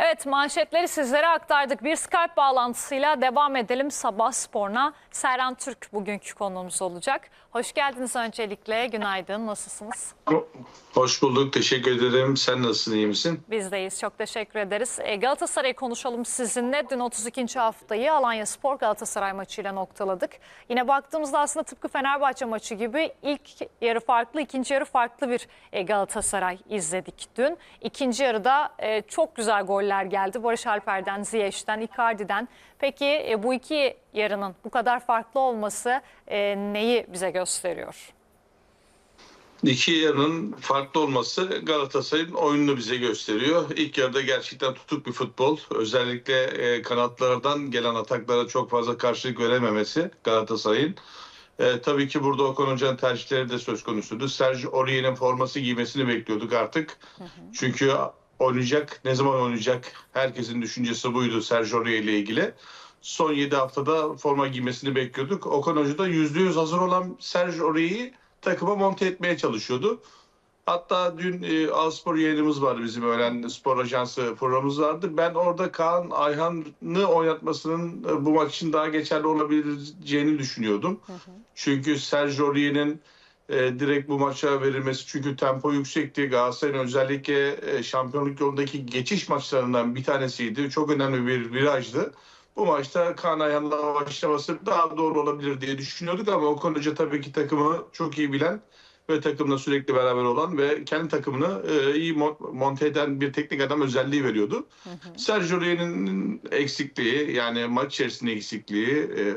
Evet manşetleri sizlere aktardık. Bir Skype bağlantısıyla devam edelim Sabah Spor'una. Serhan Türk bugünkü konuğumuz olacak. Hoş geldiniz öncelikle. Günaydın. Nasılsınız? Hoş bulduk. Teşekkür ederim. Sen nasılsın? iyi misin? Bizdeyiz. Çok teşekkür ederiz. E, Galatasaray'ı konuşalım sizinle. Dün 32. haftayı Alanya Spor Galatasaray maçıyla noktaladık. Yine baktığımızda aslında tıpkı Fenerbahçe maçı gibi ilk yarı farklı, ikinci yarı farklı bir e, Galatasaray izledik dün. İkinci yarıda e, çok güzel goller geldi. Barış Alper'den, Ziyech'ten, Icardi'den. Peki e, bu iki yarının bu kadar farklı olması e, neyi bize gösteriyor? İki yarının farklı olması Galatasaray'ın oyununu bize gösteriyor. İlk yarıda gerçekten tutuk bir futbol. Özellikle e, kanatlardan gelen ataklara çok fazla karşılık verememesi Galatasaray'ın. E, tabii ki burada Okan Hoca'nın tercihleri de söz konusuydu. Sergio Aurier'in forması giymesini bekliyorduk artık. Çünkü oynayacak, ne zaman oynayacak? Herkesin düşüncesi buydu Sergio Aurier ile ilgili. Son 7 haftada forma giymesini bekliyorduk. Okan Hoca da %100 hazır olan Sergio Aurier'i takıma monte etmeye çalışıyordu. Hatta dün e, Alspor yayınımız vardı bizim öğlen spor ajansı programımız vardı. Ben orada Kaan Ayhan'ı oynatmasının e, bu maç için daha geçerli olabileceğini düşünüyordum. Çünkü Sergio Aurier'in e, direkt bu maça verilmesi çünkü tempo yüksekti. Galatasaray'ın özellikle e, şampiyonluk yolundaki geçiş maçlarından bir tanesiydi. Çok önemli bir virajdı. Bu maçta Kaan Ayhan'la başlaması daha doğru olabilir diye düşünüyorduk ama Okan Hoca tabii ki takımı çok iyi bilen ve takımla sürekli beraber olan ve kendi takımını e, iyi mon- monte eden bir teknik adam özelliği veriyordu. Sergio Aurier'in eksikliği yani maç içerisinde eksikliği, e,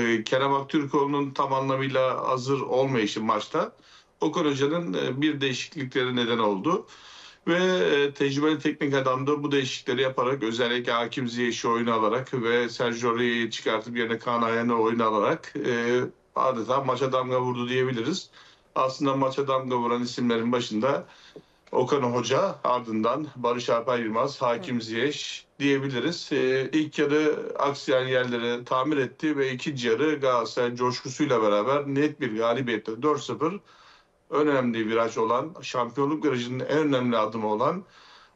e, Kerem Aktürkoğlu'nun tam anlamıyla hazır olmayışı maçta Okan Hoca'nın e, bir değişiklikleri neden oldu. Ve e, tecrübeli teknik adam da bu değişiklikleri yaparak özellikle Hakim Ziyech'i oyuna alarak ve Sergio Aurier'i çıkartıp yerine Kaan Ayhan'ı oyuna alarak e, adeta maça damga vurdu diyebiliriz. Aslında maça damga vuran isimlerin başında Okan Hoca ardından Barış Alper Yılmaz, Hakim Ziyech diyebiliriz. E, ilk yarı aksayan yerleri tamir etti ve ikinci yarı Galatasaray coşkusuyla beraber net bir galibiyetle 4-0 önemli viraj olan, şampiyonluk virajının en önemli adımı olan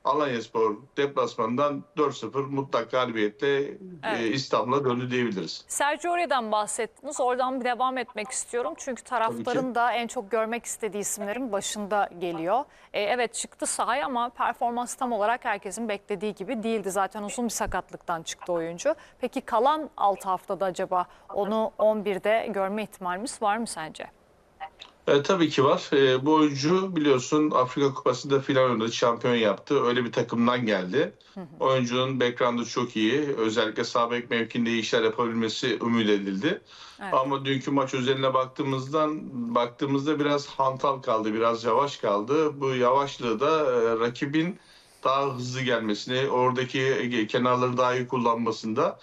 Alanyaspor deplasmanından 4-0 mutlak galibiyetle e, Evet. İstanbul'a döndü diyebiliriz. Sergio Aurier'den bahsettiniz. Oradan bir devam etmek istiyorum. Çünkü taraftarın da en çok görmek istediği isimlerin başında geliyor. E, evet çıktı sahaya ama performans tam olarak herkesin beklediği gibi değildi. Zaten uzun bir sakatlıktan çıktı oyuncu. Peki kalan 6 haftada acaba onu 11'de görme ihtimalimiz var mı sence? E, tabii ki var. E, bu oyuncu biliyorsun Afrika Kupası'nda filan oynadı, şampiyon yaptı. Öyle bir takımdan geldi. Oyuncunun background'ı çok iyi. Özellikle sağ bek mevkinde iyi işler yapabilmesi ümit edildi. Evet. Ama dünkü maç özeline baktığımızdan baktığımızda biraz hantal kaldı, biraz yavaş kaldı. Bu yavaşlığı da e, rakibin daha hızlı gelmesini, oradaki kenarları daha iyi kullanmasında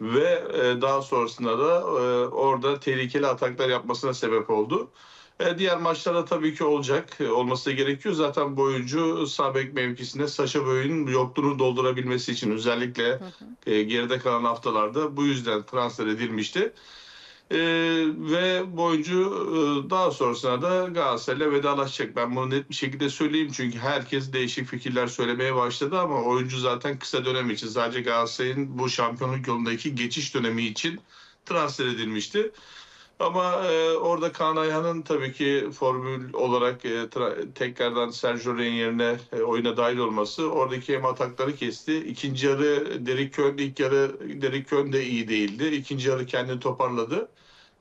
ve e, daha sonrasında da e, orada tehlikeli ataklar yapmasına sebep oldu. E, diğer maçlarda tabii ki olacak. e, Olması da gerekiyor. Zaten bu oyuncu sağ bek mevkisinde Saşa Boy'un yokluğunu doldurabilmesi için özellikle e, geride kalan haftalarda bu yüzden transfer edilmişti. E, ve bu oyuncu e, daha sonrasında da Galatasaray'la vedalaşacak. Ben bunu net bir şekilde söyleyeyim çünkü herkes değişik fikirler söylemeye başladı ama oyuncu zaten kısa dönem için sadece Galatasaray'ın bu şampiyonluk yolundaki geçiş dönemi için transfer edilmişti. Ama e, orada Kaan Ayhan'ın tabii ki formül olarak e, tekrardan Sergio Aurier'in yerine e, oyuna dahil olması oradaki hem atakları kesti. İkinci yarı Derek Kön, ilk yarı Derek Kön de iyi değildi. İkinci yarı kendini toparladı.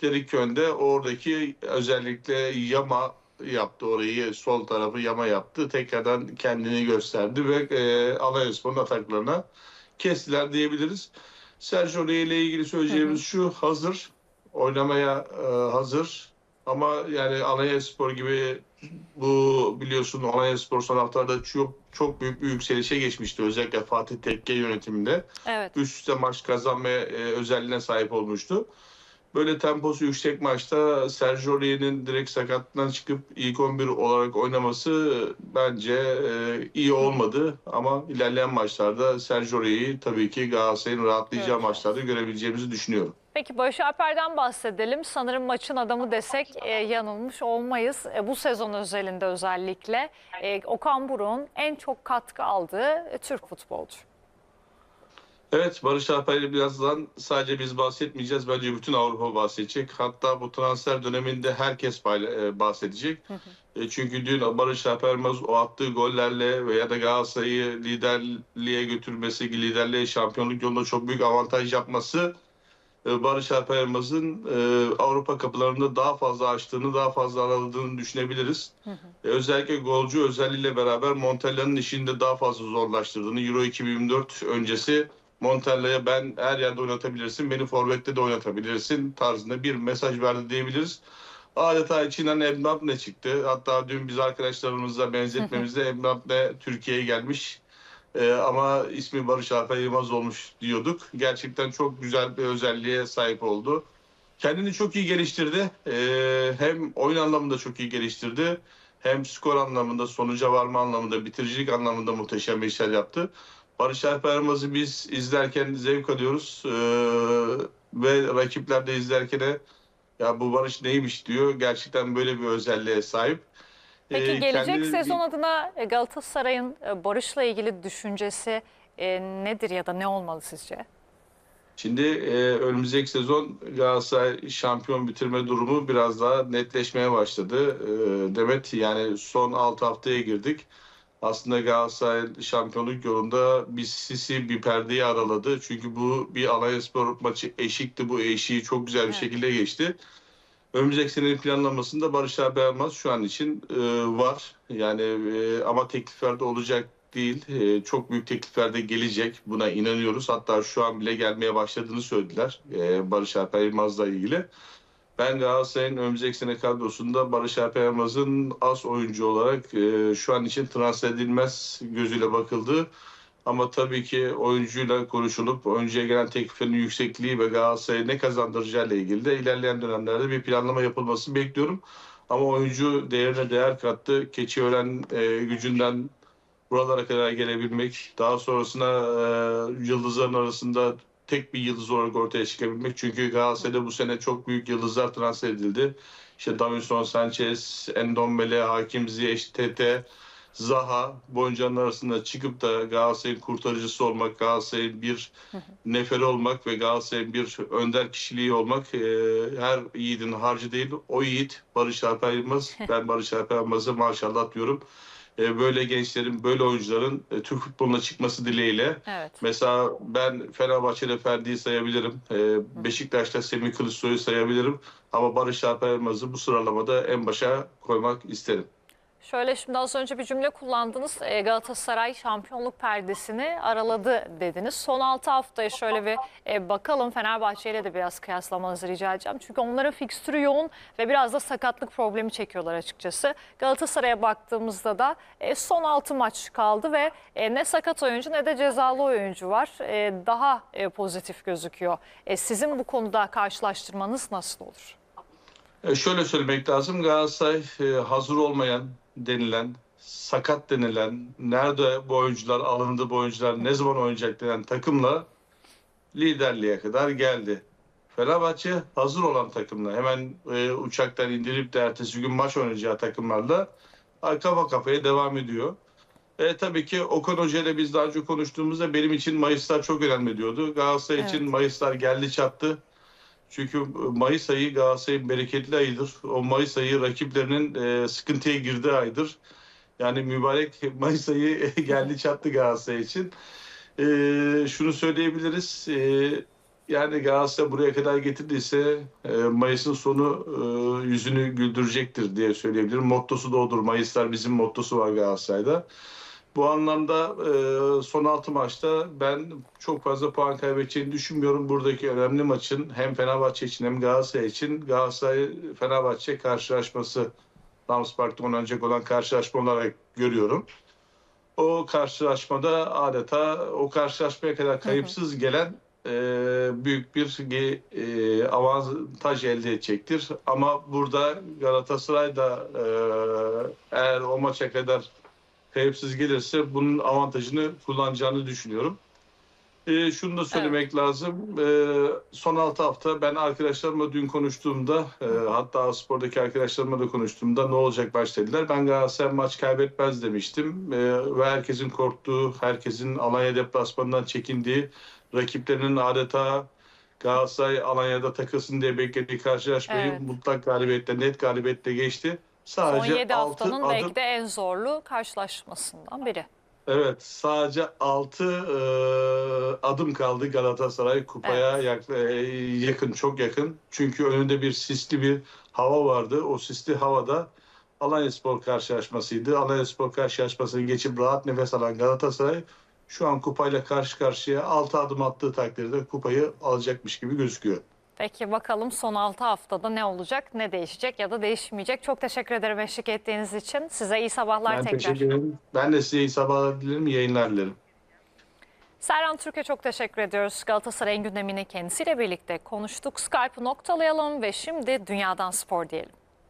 Derek Kön de oradaki özellikle yama yaptı orayı, sol tarafı yama yaptı. Tekrardan kendini gösterdi ve e, Alanyaspor'un ataklarına kestiler diyebiliriz. Sergio Aurier ile ilgili söyleyeceğimiz şu hazır oynamaya e, hazır ama yani Alanyaspor gibi bu biliyorsun Alanyaspor son haftalarda çok çok büyük bir yükselişe geçmişti özellikle Fatih Tekke yönetiminde Evet. üst üste maç kazanma e, özelliğine sahip olmuştu. Böyle temposu yüksek maçta Sergio Aurier'in direkt sakatlığından çıkıp ilk 11 olarak oynaması bence e, iyi olmadı. Ama ilerleyen maçlarda Sergio Aurier'i tabii ki Galatasaray'ın rahatlayacağı Göreceğiz. maçlarda görebileceğimizi düşünüyorum. Peki Barış Alper'den bahsedelim. Sanırım maçın adamı desek e, yanılmış olmayız. E, bu sezon özelinde özellikle e, Okan Buruk'un en çok katkı aldığı e, Türk futbolcu. Evet Barış Alper'le birazdan sadece biz bahsetmeyeceğiz. Bence bütün Avrupa bahsedecek. Hatta bu transfer döneminde herkes e, bahsedecek. E, Çünkü dün Barış Alpermez o attığı gollerle veya da Galatasaray'ı liderliğe götürmesi, liderliğe şampiyonluk yolunda çok büyük avantaj yapması Barış Alpermez'in e, Avrupa kapılarında daha fazla açtığını, daha fazla aradığını düşünebiliriz. E, Özellikle golcü özelliğiyle beraber Montella'nın işini de daha fazla zorlaştırdığını Euro 2024 öncesi Montella'ya ben her yerde oynatabilirsin, beni forvette de oynatabilirsin tarzında bir mesaj verdi diyebiliriz. Adeta içinden Mbappe çıktı. Hatta dün biz arkadaşlarımızla benzetmemizde Mbappe Türkiye'ye gelmiş. Ee, ama ismi Barış Alper Yılmaz olmuş diyorduk. Gerçekten çok güzel bir özelliğe sahip oldu. Kendini çok iyi geliştirdi. Ee, hem oyun anlamında çok iyi geliştirdi. Hem skor anlamında, sonuca varma anlamında, bitiricilik anlamında muhteşem bir işler yaptı. Barış Alper Yılmaz'ı biz izlerken zevk alıyoruz. Ee, ve rakipler de izlerken de ya bu Barış neymiş diyor. Gerçekten böyle bir özelliğe sahip. Peki Ee, gelecek kendini- sezon adına e, Galatasaray'ın e, Barış'la ilgili düşüncesi e, nedir ya da ne olmalı sizce? Şimdi e, önümüzdeki sezon Galatasaray şampiyon bitirme durumu biraz daha netleşmeye başladı. E, Demet yani son 6 haftaya girdik. Aslında Galatasaray şampiyonluk yolunda bir sisi bir perdeyi araladı. Çünkü bu bir Alanyaspor maçı eşikti. Bu eşiği çok güzel bir Evet. şekilde geçti. Önümüzdeki senenin planlamasında Barış Alper Yılmaz şu an için e, var. Yani e, ama tekliflerde olacak değil. E, çok büyük teklifler de gelecek. Buna inanıyoruz. Hatta şu an bile gelmeye başladığını söylediler e, Barış Alper Yılmaz'la ilgili. Ben Galatasaray'ın önümüzdeki sene kadrosunda Barış Alper Yılmaz'ın az oyuncu olarak e, şu an için transfer edilmez gözüyle bakıldı. Ama tabii ki oyuncuyla konuşulup oyuncuya gelen tekliflerin yüksekliği ve Galatasaray'a ne kazandıracağıyla ilgili de ilerleyen dönemlerde bir planlama yapılmasını bekliyorum. Ama oyuncu değerine değer kattı. Keçiören e, gücünden buralara kadar gelebilmek, daha sonrasında e, yıldızların arasında tek bir yıldız olarak ortaya çıkabilmek. Çünkü Galatasaray'da bu sene çok büyük yıldızlar transfer edildi. İşte Davinson Sanchez, Endombele, Hakim Ziyech, Tete, Zaha bu oyuncuların arasında çıkıp da Galatasaray'ın kurtarıcısı olmak, Galatasaray'ın bir neferi olmak ve Galatasaray'ın bir önder kişiliği olmak e, her yiğidin harcı değil. O yiğit Barış Alper Yılmaz. Ben Barış Alper Yılmaz'a maşallah diyorum. E, böyle gençlerin, böyle oyuncuların e, Türk futboluna çıkması dileğiyle. Evet. Mesela ben Fenerbahçe'de Ferdi'yi sayabilirim. E, Beşiktaş'ta Semih Kılıçsoy'u sayabilirim. Ama Barış Alper Yılmaz'ı bu sıralamada en başa koymak isterim. Şöyle şimdi az önce bir cümle kullandınız. E, Galatasaray şampiyonluk perdesini araladı dediniz. Son 6 haftaya şöyle bir e, bakalım. Fenerbahçe ile de biraz kıyaslamanızı rica edeceğim. Çünkü onların fikstürü yoğun ve biraz da sakatlık problemi çekiyorlar açıkçası. Galatasaray'a baktığımızda da e, son 6 maç kaldı ve e, ne sakat oyuncu ne de cezalı oyuncu var. Daha pozitif gözüküyor. Sizin bu konuda karşılaştırmanız nasıl olur? Şöyle söylemek lazım. Galatasaray hazır olmayan denilen, sakat denilen, nerede bu oyuncular alındı, bu oyuncular ne zaman oynayacak denen takımla liderliğe kadar geldi. Fenerbahçe hazır olan takımla hemen e, uçaktan indirip de ertesi gün maç oynayacağı takımlarla kafa kafaya devam ediyor. E, tabii ki Okan Hoca ile biz daha önce konuştuğumuzda benim için Mayıslar çok önemli diyordu. Galatasaray Evet. için Mayıslar geldi çattı. Çünkü Mayıs ayı Galatasaray'ın bereketli ayıdır. O Mayıs ayı rakiplerinin e, sıkıntıya girdiği aydır. Yani mübarek Mayıs ayı geldi çattı Galatasaray için. E, şunu söyleyebiliriz. E, yani Galatasaray buraya kadar getirdiyse e, Mayıs'ın sonu e, yüzünü güldürecektir diye söyleyebilirim. Mottosu da odur. Mayıslar bizim mottosu var Galatasaray'da. Bu anlamda e, son 6 maçta ben çok fazla puan kaybedeceğini düşünmüyorum. Buradaki önemli maçın hem Fenerbahçe için hem Galatasaray için Galatasaray-Fenerbahçe karşılaşması Rams Park'ta oynanacak olan karşılaşma olarak görüyorum. O karşılaşmada adeta o karşılaşmaya kadar kayıpsız gelen e, büyük bir e, avantaj elde edecektir. Ama burada Galatasaray da e, eğer o maça kadar kayıpsız gelirse bunun avantajını kullanacağını düşünüyorum. E, şunu da söylemek lazım. E, son 6 hafta ben arkadaşlarımla dün konuştuğumda e, hatta spordaki arkadaşlarımla da konuştuğumda ne olacak baş dediler. Ben Galatasaray maç kaybetmez demiştim. E, ve herkesin korktuğu, herkesin Alanya deplasmanından çekindiği, rakiplerinin adeta Galatasaray Alanya'da takılsın diye beklediği karşılaşmayı Evet. mutlak galibiyetle, net galibiyetle geçti. Son Sadece 7 altı haftanın adım- belki de en zorlu karşılaşmasından biri. Evet, sadece 6 adım kaldı Galatasaray kupaya yak- e, yakın, çok yakın. Çünkü önünde bir sisli bir hava vardı. O sisli havada Alanyaspor karşılaşmasıydı. Alanyaspor karşılaşmasını geçip rahat nefes alan Galatasaray şu an kupayla karşı karşıya 6 adım attığı takdirde kupayı alacakmış gibi gözüküyor. Peki bakalım son 6 haftada ne olacak, ne değişecek ya da değişmeyecek. Çok teşekkür ederim eşlik ettiğiniz için. Size iyi sabahlar Ben tekrar. teşekkür ederim. Ben de size iyi sabahlar dilerim, yayınlar dilerim. Serhan Türk'e çok teşekkür ediyoruz. Galatasaray'ın gündemini kendisiyle birlikte konuştuk. Skype'ı noktalayalım ve şimdi Dünyadan Spor diyelim.